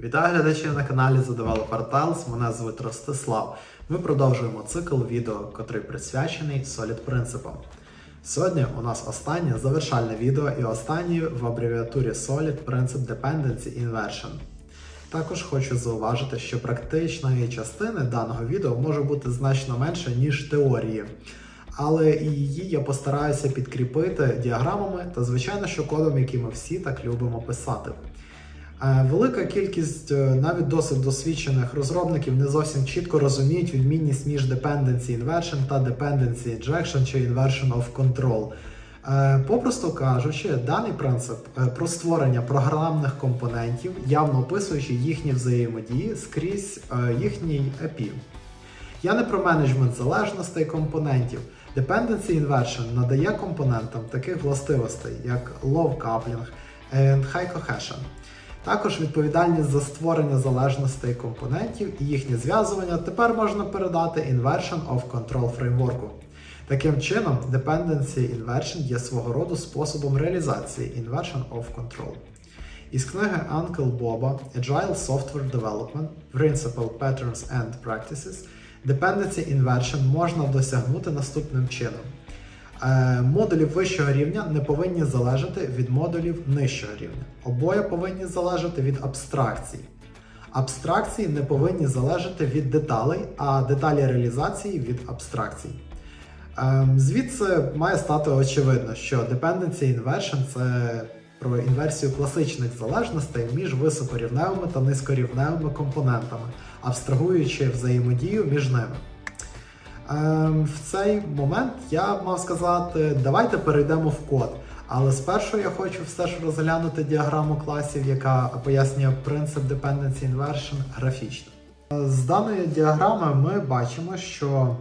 Вітаю глядачів на каналі The Developer. Мене звуть Ростислав. Ми продовжуємо цикл відео, котрий присвячений Solid принципам. Сьогодні у нас останнє завершальне відео і останнє в абревіатурі Solid принцип Dependency Inversion. Також хочу зауважити, що практичної частини даного відео може бути значно менше, ніж теорії. Але і її я постараюся підкріпити діаграмами та, звичайно, що кодом, який ми всі так любимо писати. Е, Велика кількість е, навіть досить досвідчених розробників не зовсім чітко розуміють відмінність між dependency inversion та dependency injection чи inversion of control. Е, Попросту кажучи, даний принцип про створення програмних компонентів, явно описуючи їхні взаємодії скрізь їхній API. Я не про менеджмент залежностей компонентів. Dependency inversion надає компонентам таких властивостей, як low coupling and high cohesion. Також відповідальність за створення залежностей компонентів і їхнє зв'язування тепер можна передати Inversion of Control фреймворку. Таким чином, Dependency Inversion є свого роду способом реалізації Inversion of Control. Із книги Uncle Боба Agile Software Development Principle Patterns and Practices Dependency Inversion можна досягнути наступним чином. Е, Модулі вищого рівня не повинні залежати від модулів нижчого рівня. Обоє повинні залежати від абстракцій. Абстракції не повинні залежати від деталей, а деталі реалізації від абстракцій. Ем, Звідси має стати очевидно, що Dependency Inversion це про інверсію класичних залежностей між високорівневими та низькорівневими компонентами, абстрагуючи взаємодію між ними. Ем, В цей момент я мав сказати, давайте перейдемо в код. Але спершу я хочу все ж розглянути діаграму класів, яка пояснює принцип Dependency Inversion графічно. З даної діаграми ми бачимо, що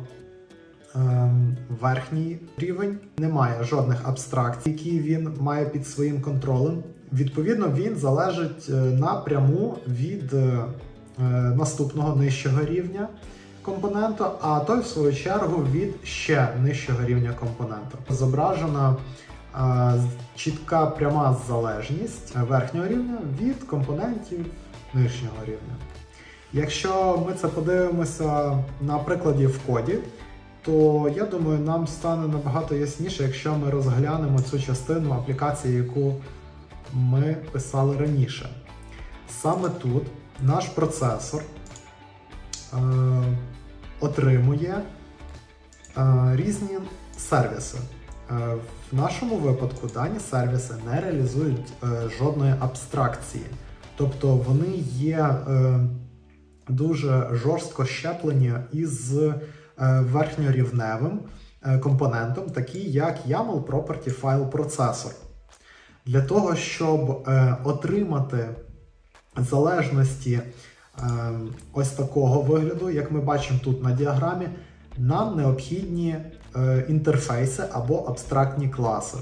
ем, верхній рівень не має жодних абстракцій, які він має під своїм контролем. Відповідно, він залежить е, напряму від е, наступного нижчого рівня компоненту, а той, в свою чергу, від ще нижчого рівня компоненту. Зображена е, чітка пряма залежність верхнього рівня від компонентів нижнього рівня. Якщо ми це подивимося на прикладі в коді, то я думаю, нам стане набагато ясніше, якщо ми розглянемо цю частину аплікації, яку ми писали раніше. Саме тут наш процесор е, отримує е, різні сервіси. Е, в нашому випадку дані сервіси не реалізують е, жодної абстракції, тобто вони є дуже жорстко щеплені із верхньорівневим компонентом, такий як YAML Property File Processor. Для того, щоб отримати залежності ось такого вигляду, як ми бачимо тут на діаграмі, нам необхідні е, інтерфейси або абстрактні класи.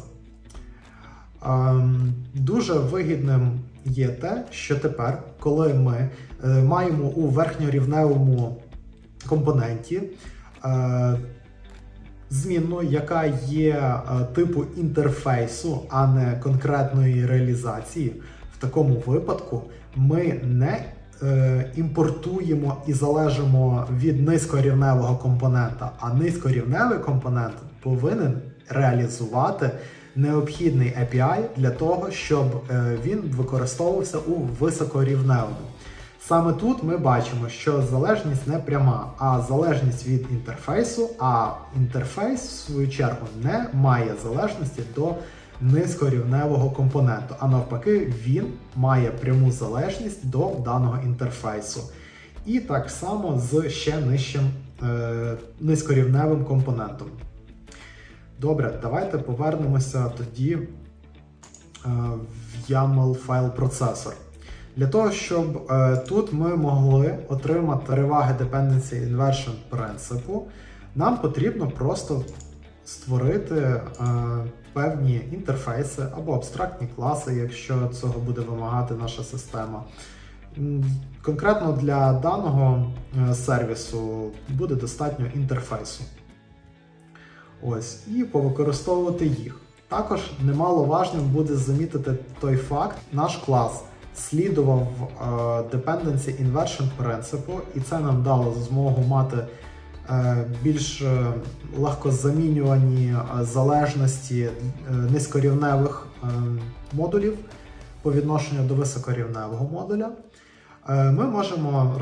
Ем, Дуже вигідним є те, що тепер, коли ми е, маємо у верхньорівневому компоненті е, змінну, яка є типу інтерфейсу, а не конкретної реалізації, в такому випадку ми не імпортуємо і залежимо від низькорівневого компонента, а низькорівневий компонент повинен реалізувати необхідний API для того, щоб е, він використовувався у високорівневому. Саме тут ми бачимо, що залежність не пряма, а залежність від інтерфейсу, а інтерфейс, в свою чергу, не має залежності до низькорівневого компоненту, а навпаки, він має пряму залежність до даного інтерфейсу. І так само з ще нижчим е, низькорівневим компонентом. Добре, давайте повернемося тоді е, в YAML файл процесор. Для того, щоб е, тут ми могли отримати переваги Dependency Inversion принципу, нам потрібно просто створити е, певні інтерфейси або абстрактні класи, якщо цього буде вимагати наша система. Конкретно для даного е, сервісу буде достатньо інтерфейсу. Ось, і повикористовувати їх. Також немаловажним буде замітити той факт, наш клас слідував е, Dependency Inversion принципу, і це нам дало змогу мати більш е, легкозамінювані е, залежності е, низькорівневих е, модулів по відношенню до високорівневого модуля. Е, Ми можемо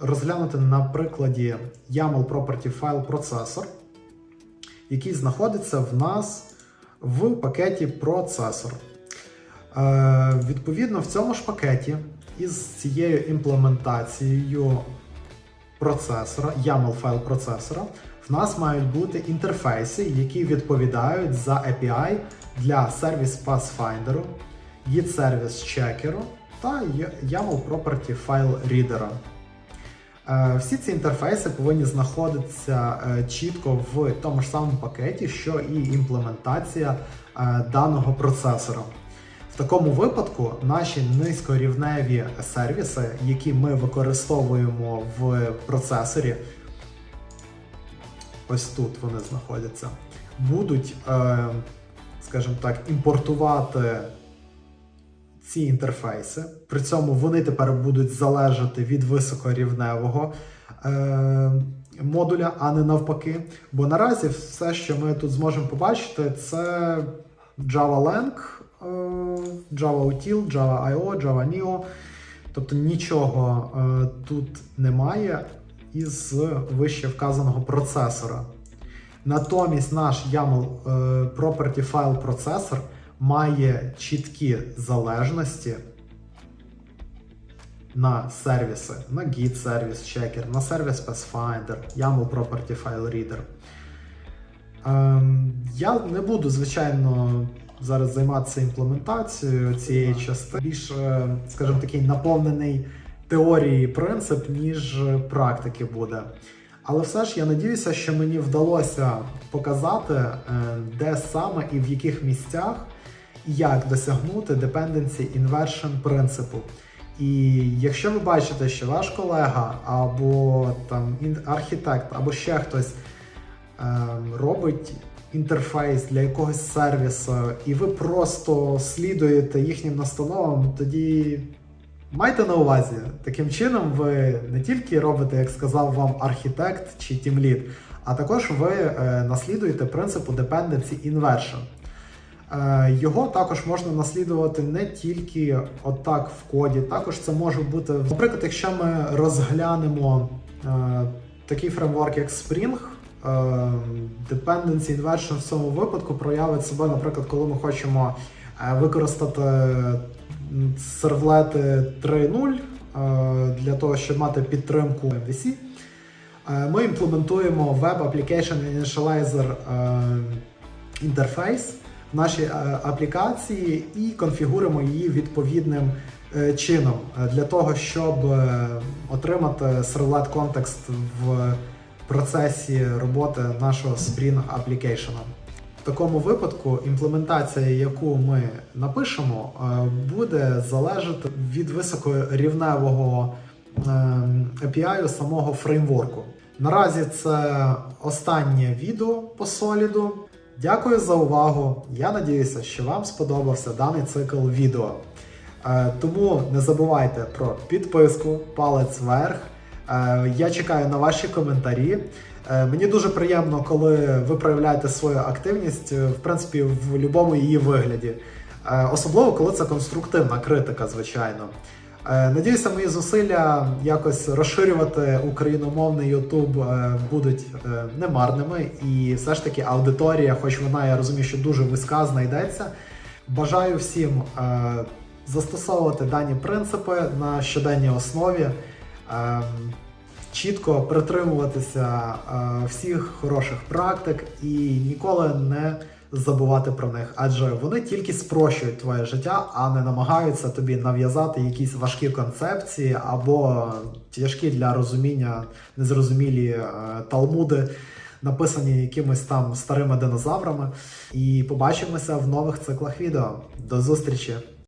розглянути, на прикладі YAML Property File Processor, який знаходиться в нас в пакеті процесор. Е, Відповідно, в цьому ж пакеті із цією імплементацією процесора, YAML файл процесора, в нас мають бути інтерфейси, які відповідають за API для сервіс Pathfinder, git сервіс чекеру та YAML Property Reader. Е, Всі ці інтерфейси повинні знаходитися е, чітко в тому ж самому пакеті, що і імплементація е, даного процесора. В такому випадку наші низькорівневі сервіси, які ми використовуємо в процесорі, ось тут вони знаходяться, будуть, е, скажімо так, імпортувати ці інтерфейси. При цьому вони тепер будуть залежати від високорівневого е, модуля, а не навпаки. Бо наразі все, що ми тут зможемо побачити, це Java Lang, е, Java Util, Java IO, Java Neo. Тобто нічого е, тут немає із вище вказаного процесора. Натомість наш YAML е, Property File Processor має чіткі залежності на сервіси, на Git сервіс Checker, на сервіс Pathfinder, YAML Property File Reader. Ем, я не буду, звичайно, зараз займатися імплементацією цієї частини. Більш, е, скажімо, такий наповнений теорії принцип, ніж практики буде. Але все ж я надіюся, що мені вдалося показати, е, де саме і в яких місцях як досягнути dependency inversion принципу. І якщо ви бачите, що ваш колега або там архітект, або ще хтось ем, робить інтерфейс для якогось сервісу, і ви просто слідуєте їхнім настановам, тоді майте на увазі, таким чином ви не тільки робите, як сказав вам архітект чи тімлід, а також ви е, наслідуєте принципу dependency inversion. Е, Його також можна наслідувати не тільки отак в коді, також це може бути, наприклад, якщо ми розглянемо е, такий фреймворк, як Spring, Dependency Inversion в цьому випадку проявить себе, наприклад, коли ми хочемо е, використати сервлети 3.0 е, для того, щоб мати підтримку MVC. Е, Ми імплементуємо Web Application Initializer е, інтерфейс в нашій е, аплікації і конфігуруємо її відповідним е, чином е, для того, щоб е, отримати сервлет контекст в процесі роботи нашого Spring Application. В такому випадку імплементація, яку ми напишемо, е, буде залежати від високорівневого е, API самого фреймворку. Наразі це останнє відео по Solid. Дякую за увагу. Я надіюся, що вам сподобався даний цикл відео. Е, Тому не забувайте про підписку, палець вверх. Е, Я чекаю на ваші коментарі. Е, Мені дуже приємно, коли ви проявляєте свою активність, е, в принципі, в будь-якому її вигляді. Особливо, коли це конструктивна критика, звичайно. Надіюся, мої зусилля якось розширювати україномовний е, будуть немарними, і все ж таки аудиторія, хоч вона, я розумію, що дуже вузька, знайдеться. Бажаю всім застосовувати дані принципи на щоденній основі, чітко притримуватися е, всіх хороших практик і ніколи не забувати про них, адже вони тільки спрощують твоє життя, а не намагаються тобі нав'язати якісь важкі концепції або тяжкі для розуміння незрозумілі е, талмуди, написані якимись там старими динозаврами. І побачимося в нових циклах відео. До зустрічі!